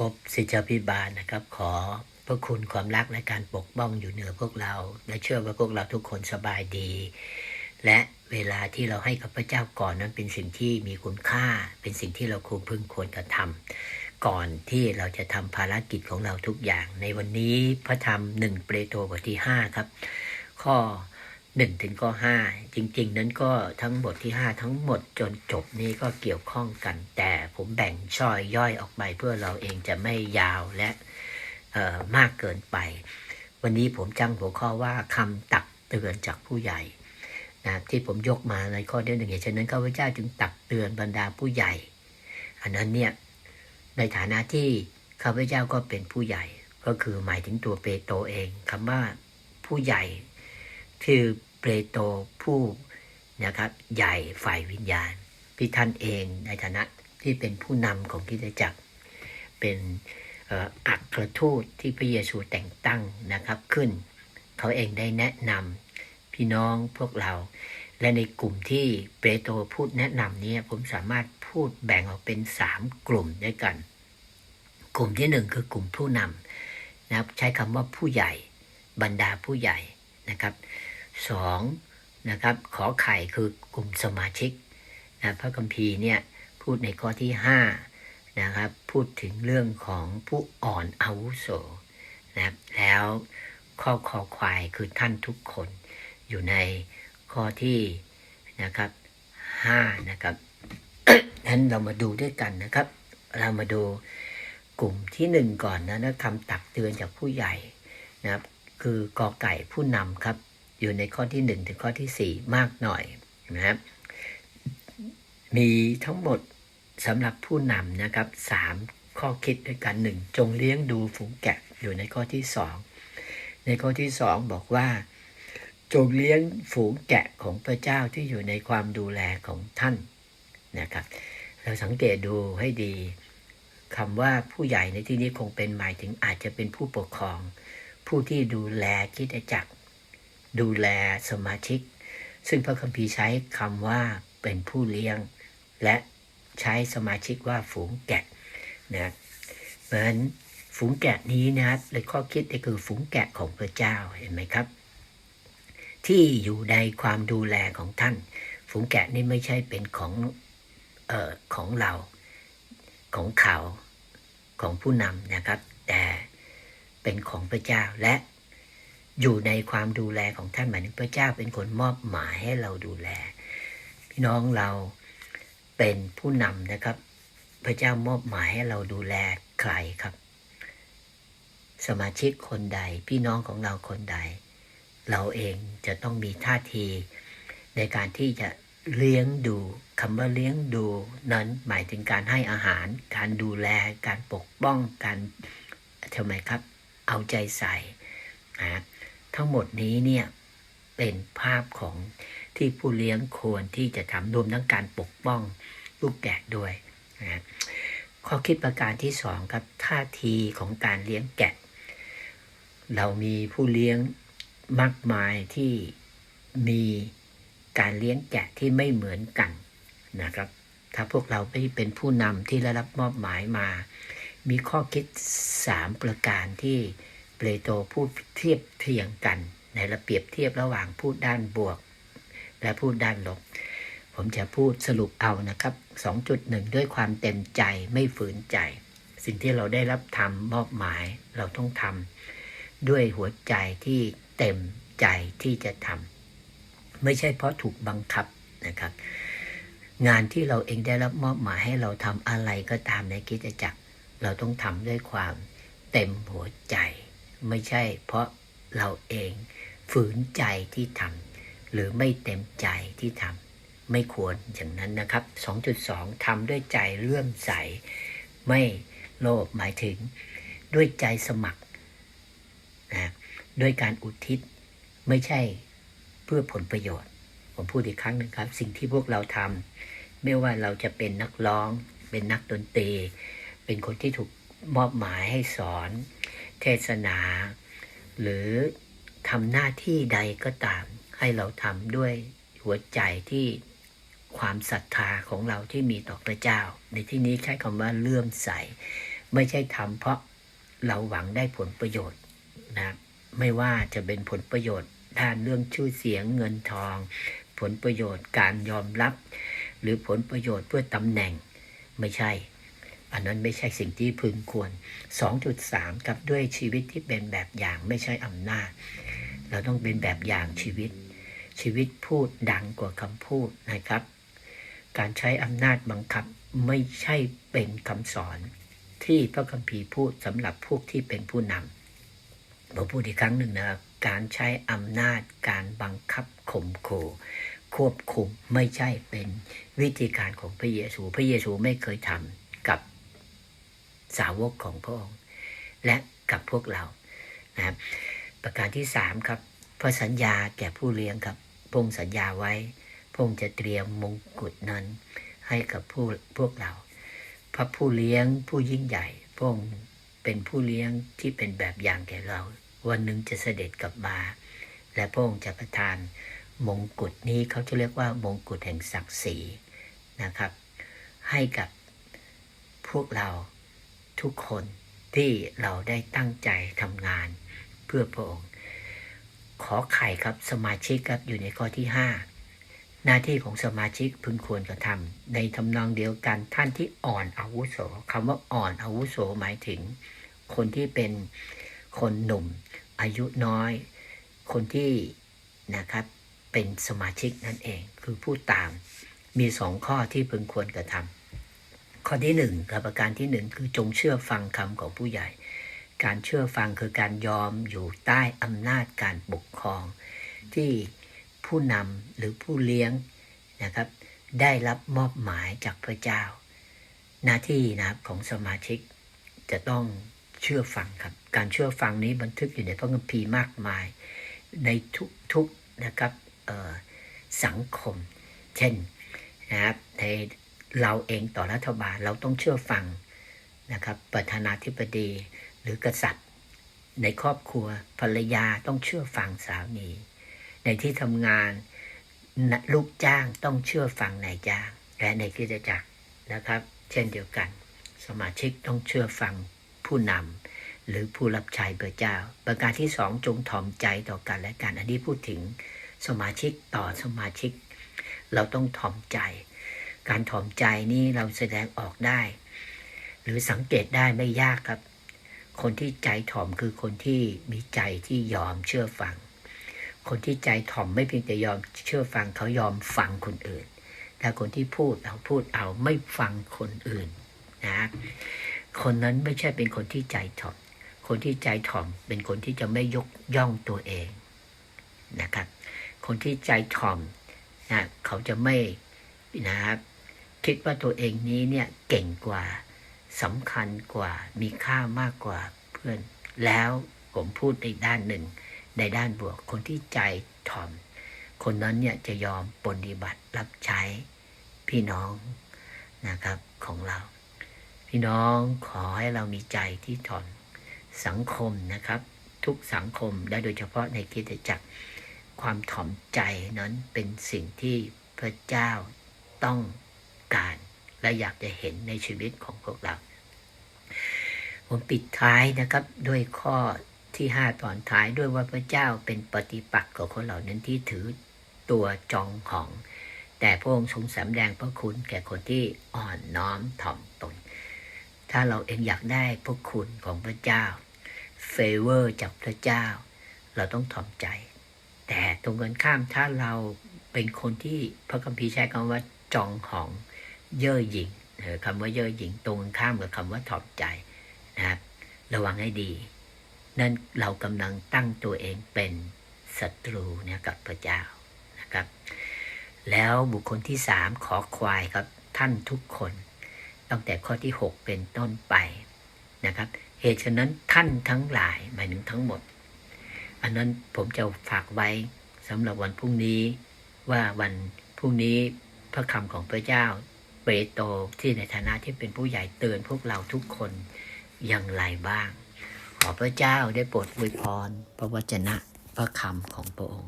พบสิทธิพิบาลนะครับ ขอพระคุณความรักและการปกป้องอยู่เหนือพวกเรา และเชื่อว่าพวกเราทุกคนสบายดี และเวลาที่เราให้กับพระเจ้าก่อนนั้นเป็นสิ่งที่มีคุณค่า เป็นสิ่งที่เราควรพึงควรกระทำก่อนที่เราจะทำภารกิจของเราทุกอย่าง ในวันนี้พระธรรมหนึ่งเปโตรบทที่ห้าครับ ข้อ หนึ่งถึงข้อห้าจริง ๆ นั้นก็ทั้งบทที่ห้าทั้งหมดจนจบนี้ก็เกี่ยวข้องกัน แต่ผมแบ่งช่อยย่อยออกไปเพื่อเราเองจะไม่ยาวและมากเกินไป วันนี้ผมจังหัวข้อว่าคำตักเตือนจากผู้ใหญ่นะที่ผมยกมาในข้อที่หนึ่งอย่างเช่นนั้นข้าพเจ้าจึงตักเตือนบรรดาผู้ใหญ่ อันนั้นเนี่ยในฐานะที่ข้าพเจ้าก็เป็นผู้ใหญ่ ก็คือหมายถึงตัวเปโตรเองคำว่าผู้ใหญ่คือ เปโตรผู้นะครับใหญ่ฝ่ายวิญญาณพี่ท่านเองในฐานะที่เป็นผู้นำของคริสตจักร เป็นอัครทูตที่พระเยซูแต่งตั้งนะครับขึ้น เขาเองได้แนะนำพี่น้องพวกเรา และในกลุ่มที่เปโตรพูดแนะนำนี้ผมสามารถพูดแบ่งออกเป็นสามกลุ่มด้วยกัน กลุ่มที่หนึ่งคือกลุ่มผู้นำนะครับใช้คำว่าผู้ใหญ่บรรดาผู้ใหญ่นะครับ สองนะครับขอไข่คือกลุ่มสมาชิกนะพระคัมภีร์เนี่ยพูดในข้อที่ห้านะครับพูดถึงเรื่องของผู้อ่อนอาวุโสนะครับแล้วข้อคอควายคือท่านทุกคนอยู่ในข้อที่นะครับห้านะครับนั้นเรามาดูด้วยกันนะครับ เรามาดูกลุ่มที่หนึ่งก่อนนะนะคำตักเตือนจากผู้ใหญ่นะครับ คือกอไก่ผู้นำครับ อยู่ในข้อที่หนึ่งถึงข้อที่สี่มากหน่อยนะครับ มีทั้งหมดสำหรับผู้นำนะครับสามข้อคิดด้วยกันหนึ่งจงเลี้ยงดูฝูงแกะอยู่ในข้อที่สองในข้อที่สองบอกว่า จงเลี้ยงฝูงแกะของพระเจ้าที่อยู่ในความดูแลของท่านนะครับ เราสังเกตดูให้ดีคำว่าผู้ใหญ่ในที่นี้คงเป็นหมายถึงอาจจะเป็นผู้ปกครอง ผู้ที่ดูแลคิดจักร ดูแลสมาชิก ซึ่งพระคัมภีร์ใช้คำว่าเป็นผู้เลี้ยง และใช้สมาชิกว่าฝูงแกะนะเพราะฉะนั้นฝูงแกะนี้นะครับเลยข้อคิดก็คือฝูงแกะของพระเจ้าเห็นไหมครับ ที่อยู่ในความดูแลของท่าน ฝูงแกะนี่ไม่ใช่เป็นของเอ่อของเราของเขาของผู้นำนะครับ แต่เป็นของพระเจ้าและ อยู่ในความดูแลของท่านหมายถึงพระเจ้าเป็นคนมอบหมายให้เราดูแล พี่น้องเราเป็นผู้นำนะครับ พระเจ้ามอบหมายให้เราดูแลใครครับ สมาชิกคนใด พี่น้องของเราคนใด เราเองจะต้องมีท่าทีในการที่จะเลี้ยงดูคำว่าเลี้ยงดูนั้นหมายถึงการให้อาหาร การดูแล การปกป้อง การทำไมครับ เอาใจใส่นะ ทั้งหมดนี้เนี่ยเป็นภาพของที่ผู้เลี้ยงควรที่จะทำรวมทั้งการปกป้องลูกแกะด้วยนะข้อคิดประการที่สองครับท่าทีของการเลี้ยงแกะ เรามีผู้เลี้ยงมากมายที่มีการเลี้ยงแกะที่ไม่เหมือนกันนะครับ ถ้าพวกเราไม่เป็นผู้นำที่ได้รับมอบหมายมา มีข้อคิดสามประการที่ เปโตรพูดเทียบเทียงกัน ในระเบียบเทียบระหว่างพูดด้านบวก และพูดด้านลบ ผมจะพูดสรุปเอานะครับ 2.1 ด้วยความเต็มใจไม่ฝืนใจ สิ่งที่เราได้รับทำมอบหมายเราต้องทำด้วยหัวใจที่เต็มใจที่จะทำไม่ใช่เพราะถูกบังคับนะครับงานที่เราเองได้รับมอบหมายให้เราทำอะไรก็ตามในกิจจักร เราต้องทำด้วยความเต็มหัวใจ ไม่ใช่ เพราะเราเองฝืนใจที่ทำหรือไม่เต็มใจที่ทำไม่ควรอย่างนั้นนะครับ 2.2ทำด้วยใจเลื่อมใส ไม่โลภหมายถึง ด้วยใจสมัครนะด้วยการอุทิศไม่ใช่เพื่อผลประโยชน์ ผมพูดอีกครั้งหนึ่งครับ สิ่งที่พวกเราทำไม่ว่าเราจะเป็นนักร้อง เป็นนักดนตรี เป็นคนที่ถูกมอบหมายให้สอน เทศนา หรือทำหน้าที่ใดก็ตาม ให้เราทำด้วยหัวใจที่ความศรัทธาของเราที่มีต่อพระเจ้า ในที่นี้ใช้คำว่าเลื่อมใส ไม่ใช่ทำเพราะเราหวังได้ผลประโยชน์นะไม่ว่าจะเป็นผลประโยชน์ด้านเรื่องชื่อเสียงเงินทอง ผลประโยชน์การยอมรับ หรือผลประโยชน์เพื่อตำแหน่งไม่ใช่ อันนั้นไม่ใช่สิ่งที่พึงควร 2.3 กับด้วยชีวิตที่เป็นแบบอย่างไม่ใช่อำนาจ เราต้องเป็นแบบอย่างชีวิต ชีวิตพูดดังกว่าคำพูดนะครับ การใช้อำนาจบังคับไม่ใช่เป็นคำสอน ที่พระคัมภีร์พูดสำหรับพวกที่เป็นผู้นำผมพูดอีกครั้งหนึ่งนะครับ การใช้อำนาจการบังคับข่มขู่ควบคุมไม่ใช่เป็นวิธีการของพระเยซู พระเยซูไม่เคยทำ สาวกของพระองค์และกับพวกเรานะครับประการที่สามครับพระสัญญาแก่ผู้เลี้ยงครับพงค์สัญญาไว้พงค์จะเตรียมมงกุฎนั้น ให้กับผู้พวกเรา พระผู้เลี้ยงผู้ยิ่งใหญ่พงค์เป็นผู้เลี้ยงที่เป็นแบบอย่างแก่เรา วันหนึ่งจะเสด็จกลับมา และพระองค์จะประทานมงกุฎนี้เขาจะเรียกว่ามงกุฎแห่งศักดิ์ศรีนะครับ ให้กับพวกเรา ทุกคนที่เราได้ตั้งใจทำงานเพื่อพระองค์ ขอไข่ครับสมาชิกครับอยู่ในข้อที่ 5 หน้าที่ของสมาชิกพึงควรกระทำในทำนองเดียวกันท่านที่อ่อนอาวุโสคำว่าอ่อนอาวุโสหมายถึง คนที่เป็นคนหนุ่ม อายุน้อย คนที่นะครับเป็นสมาชิกนั่นเองคือผู้ตามมีสองข้อที่พึงควรกระทำ ข้อที่หนึ่งกับประการที่หนึ่งคือจงเชื่อฟังคำของผู้ใหญ่ การเชื่อฟังคือการยอมอยู่ใต้อำนาจการปกครอง ที่ผู้นำหรือผู้เลี้ยงนะครับ ได้รับมอบหมายจากพระเจ้า หน้าที่นะครับของสมาชิกจะต้องเชื่อฟังครับ การเชื่อฟังนี้บันทึกอยู่ในพระคัมภีร์มากมาย ในทุกๆนะครับสังคม เช่นนะครับใน เราเองต่อรัฐบาลเราต้องเชื่อฟังนะครับประธานาธิบดีหรือกษัตริย์ ในครอบครัวภรรยาต้องเชื่อฟังสามี ในที่ทำงานลูกจ้างต้องเชื่อฟังนายจ้าง และในกิจจักรนะครับ เช่นเดียวกัน สมาชิกต้องเชื่อฟังผู้นำหรือผู้รับใช้พระเจ้า ประการที่สองจงถ่อมใจต่อกันและกัน อันนี้พูดถึงสมาชิกต่อสมาชิก เราต้องถ่อมใจ การถ่อมใจนี้เราแสดงออกได้ หรือสังเกตได้ไม่ยากครับ คนที่ใจถ่อมคือคนที่มีใจที่ยอมเชื่อฟัง คนที่ใจถ่อมไม่เพียงแต่ยอมเชื่อฟังเขายอมฟังคนอื่นแต่คนที่พูดเอาพูดเอาไม่ฟังคนอื่นนะคนนั้นไม่ใช่เป็นคนที่ใจถ่อม คนที่ใจถ่อมเป็นคนที่จะไม่ยกย่องตัวเองนะครับ คนที่ใจถ่อมนะเขาจะไม่นะครับ คิดว่าตัวเองนี้เนี่ยเก่งกว่าสำคัญกว่ามีค่ามากกว่าเพื่อน แล้วผมพูดในด้านหนึ่ง ในด้านบวกคนที่ใจถ่อม คนนั้นเนี่ยจะยอมปฏิบัติรับใช้พี่น้องนะครับของเรา พี่น้องขอให้เรามีใจที่ถ่อมสังคมนะครับ ทุกสังคมและโดยเฉพาะในกิจจักรความถ่อมใจนั้นเป็นสิ่งที่พระเจ้าต้อง การและอยากจะเห็นในชีวิตของพวกเรา ผมปิดท้ายนะครับด้วยข้อที่ 5 ตอนท้ายด้วยว่าพระเจ้าเป็นปฏิปักษ์กับคนเหล่านั้นที่ถือตัวจองของ แต่พระองค์ทรงสำแดงพระคุณแก่คนที่อ่อนน้อมถ่อมตน ถ้าเราเองอยากได้พระคุณของพระเจ้าเฟเวอร์จากพระเจ้า เราต้องถ่อมใจ แต่ตรงกันข้ามถ้าเราเป็นคนที่พระคัมภีร์ใช้คำว่าจองของ เย่อหยิ่งคำว่าเย่อหยิ่งตรงข้ามกับคำว่าถ่อมใจนะครับระวังให้ดี นั่นเรากำลังตั้งตัวเองเป็นศัตรูเนี่ยกับพระเจ้านะครับ แล้วบุคคลที่สามขอควายครับท่านทุกคน ตั้งแต่ข้อที่ 6 เป็นต้นไปนะครับ เหตุฉะนั้นท่านทั้งหลายหมายถึงทั้งหมด อันนั้นผมจะฝากไว้สำหรับวันพรุ่งนี้ว่าวันพรุ่งนี้พระคำของพระเจ้า เปโตรที่ในฐานะที่เป็นผู้ใหญ่เตือนพวกเราทุกคนอย่างไรบ้าง ขอพระเจ้าได้โปรดอวยพรพระวจนะพระคำของพระองค์